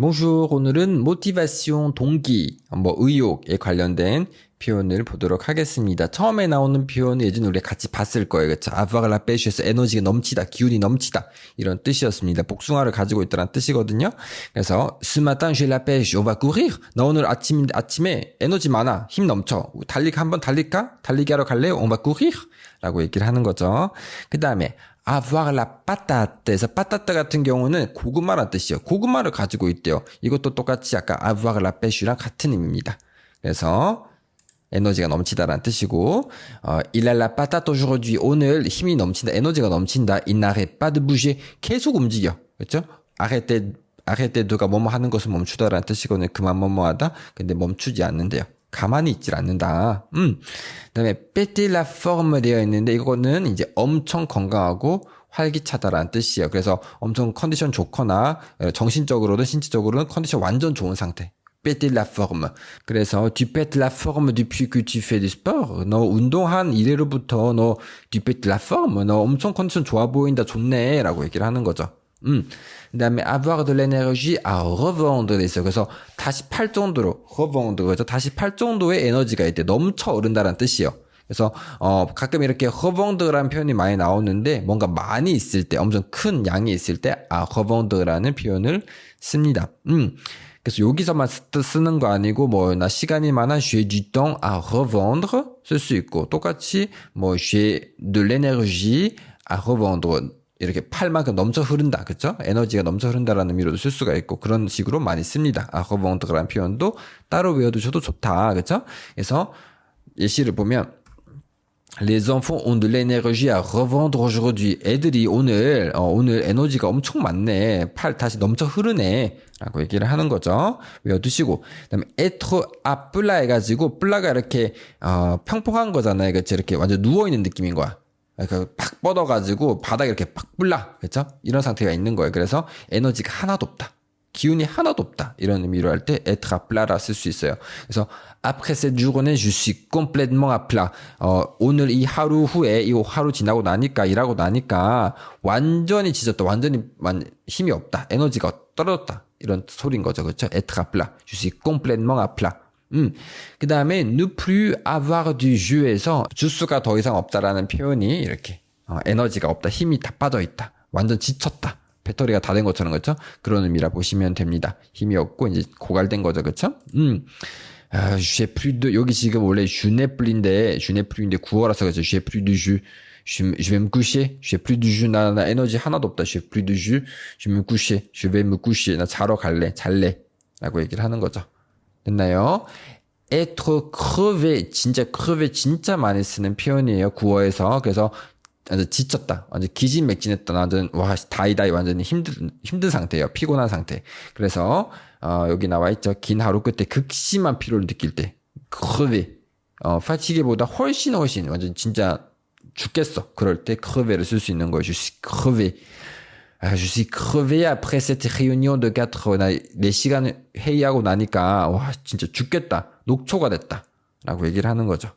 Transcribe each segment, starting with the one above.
Bonjour. 오늘은 motivation, 동기, 뭐 의욕에 관련된 표현을 보도록 하겠습니다. 처음에 나오는 표현은 예전에 우리가 같이 봤을 거예요. 그렇죠? la pêche에서 에너지가 넘치다, 기운이 넘치다 이런 뜻이었습니다. 복숭아를 가지고 있다는 뜻이거든요. 그래서 ce matin j'ai la pêche, on va courir. 나 오늘 아침 아침에 에너지 많아, 힘 넘쳐. 달리 한번 달릴까? 달리기 하러 갈래요? on va courir. 라고 얘기를 하는 거죠. 그 다음에 avoir la patate에서 patate 같은 경우는 고구마란 뜻이에요. 고구마를 가지고 있대요. 이것도 똑같이 아까 avoir la pêche랑 같은 의미입니다. 그래서 에너지가 넘치다라는 뜻이고 어, il a la patate aujourd'hui 오늘 힘이 넘친다 에너지가 넘친다. il n'arrête pas de bouger 계속 움직여. 그렇죠? arrêter arrêter 누가 뭐뭐 하는 것을 멈추다라는 뜻이거든요. 그만 뭐뭐하다? 근데 멈추지 않는데요 가만히 있질 않는다 음 그다음에 la forme 되어 있는데 이거는 이제 엄청 건강하고 활기차다라는 뜻이에요 그래서 엄청 컨디션 좋거나 정신적으로든 신체적으로는 컨디션 완전 좋은 상태 péter la forme. 그래서 tu pètes la forme depuis que tu fais du sport. 너 운동한 이래로부터 너 tu pètes la forme. 너 엄청 컨디션 좋아 보인다. 좋네. 라고 얘기를 하는 거죠. 음. 그 다음에 avoir de l'énergie à revendre 있어요. 그래서 다시 팔 정도로 revendre 그래서 다시 팔 정도의 에너지가 있대. 넘쳐 오른다는 뜻이에요. 그래서 어 가끔 이렇게 revendre라는 표현이 많이 나오는데 뭔가 많이 있을 때 엄청 큰 양이 있을 때 à revendre라는 표현을 씁니다. 음. 그래서 여기서만 쓰는 거 아니고 뭐나 시간이 많아 j'ai du temps à revendre 쓸 수 있고 똑같이 뭐 j'ai de l'énergie à revendre 이렇게 팔 만큼 넘쳐 흐른다 그쵸 에너지가 넘쳐 흐른다라는 의미로도 쓸 수가 있고 그런 식으로 많이 씁니다 revendre라는 표현도 따로 외워두셔도 좋다 그쵸 그래서 예시를 보면 Les enfants ont de l'énergie à revendre aujourd'hui. 애들이 오늘 어, 오늘 에너지가 엄청 많네. 팔 다시 넘쳐 흐르네. 라고 얘기를 하는 거죠. 외워두시고 그다음에 être à plat 해가지고 플라가 이렇게 어, 평평한 거잖아요. 그렇지? 이렇게 완전 누워 있는 느낌인 거야. 그러니까 팍 뻗어가지고 바닥에 이렇게 팍 불라, 그렇죠? 이런 상태가 있는 거예요. 그래서 에너지가 하나도 없다. 기운이 하나도 없다. 이런 의미로 할 때 être à plat라 쓸수 있어요. 그래서 après cette journée. 어, 오늘 이 하루 후에 이 하루 지나고 나니까 일하고 나니까 완전히 지쳤다. 완전히 완, 힘이 없다. 에너지가 떨어졌다. 이런 소리인 거죠. 그렇죠? être à plat. je suis. 음. 그 다음에 ne plus avoir du jus에서 주스가 더 이상 없다라는 표현이 이렇게 어, 에너지가 없다. 힘이 다 빠져 있다. 완전 지쳤다. 배터리가 다 된 것처럼 그렇죠? 그런 의미라 보시면 됩니다. 힘이 없고 이제 고갈된 거죠, 그렇죠? 음. 아, de 여기 지금 원래 주네플인데 주네플인데 구어라서 그렇죠. j'ai plus de jus. Je, je vais me coucher. j'ai plus de jus. 나, 나 에너지 하나도 없다. j'ai plus de jus. je vais me coucher. je vais me coucher. 나 자러 갈래. 잘래. 라고 얘기를 하는 거죠. 됐나요? être crevé 진짜 crevé 진짜 많이 쓰는 표현이에요. 구어에서. 그래서 완전 지쳤다. 완전 기진맥진했다. 완전 와 다이다이 완전히 힘든 힘든 상태예요. 피곤한 상태. 그래서 어, 여기 나와 있죠. 긴 하루 끝에 극심한 피로를 느낄 때 crevé. 어, 파티게보다 훨씬 훨씬 완전 진짜 죽겠어. 그럴 때 crevé를 쓸 수 있는 거예요. crevé. 아, je suis crevé après cette réunion de 4 heures. 나 4시간 회의하고 나니까 와 진짜 죽겠다. 녹초가 됐다. 라고 얘기를 하는 거죠.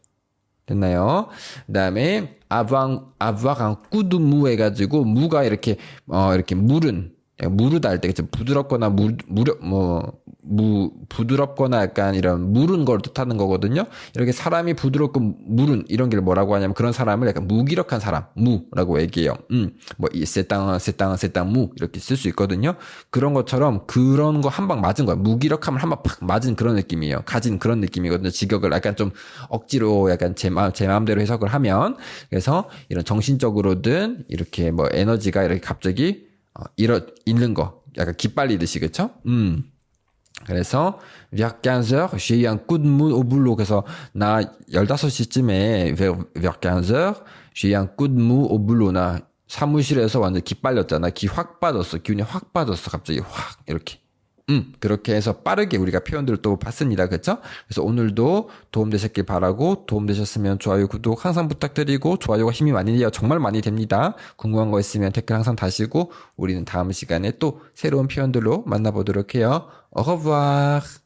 됐나요? 그 다음에 avoir, avoir un coup de mou 해가지고 무가 이렇게 어 이렇게 물은 무르다 할 때 부드럽거나 무 무려 뭐 무 부드럽거나 약간 이런 무른 걸 뜻하는 거거든요. 이렇게 사람이 부드럽고 무른 이런 게 뭐라고 하냐면 그런 사람을 약간 무기력한 사람 무라고 얘기해요. 음뭐 세땅 세땅 세땅 무 이렇게 쓸 수 있거든요. 그런 것처럼 그런 거 한 방 맞은 거야. 무기력함을 한 방 팍 맞은 그런 느낌이에요. 가진 그런 느낌이거든요. 직역을 약간 좀 억지로 약간 제 마음 제 마음대로 해석을 하면 그래서 이런 정신적으로든 이렇게 뭐 에너지가 이렇게 갑자기 어, 이러, 있는 거. 약간 기빨리듯이, 그쵸? 음. 그래서, vers 15h, j'ai eu un coup de mou au boulot. 그래서, 나 15시쯤에, vers, vers 15h, j'ai eu un coup de mou au boulot. 나 사무실에서 완전 기빨렸잖아. 기 확 빠졌어. 기운이 확 빠졌어. 갑자기 확, 이렇게. 음, 그렇게 해서 빠르게 우리가 표현들을 또 봤습니다. 그쵸? 그래서 오늘도 도움되셨길 바라고, 도움되셨으면 좋아요, 구독 항상 부탁드리고, 좋아요가 힘이 많이 돼요. 정말 많이 됩니다. 궁금한 거 있으면 댓글 항상 다시고, 우리는 다음 시간에 또 새로운 표현들로 만나보도록 해요. Au revoir.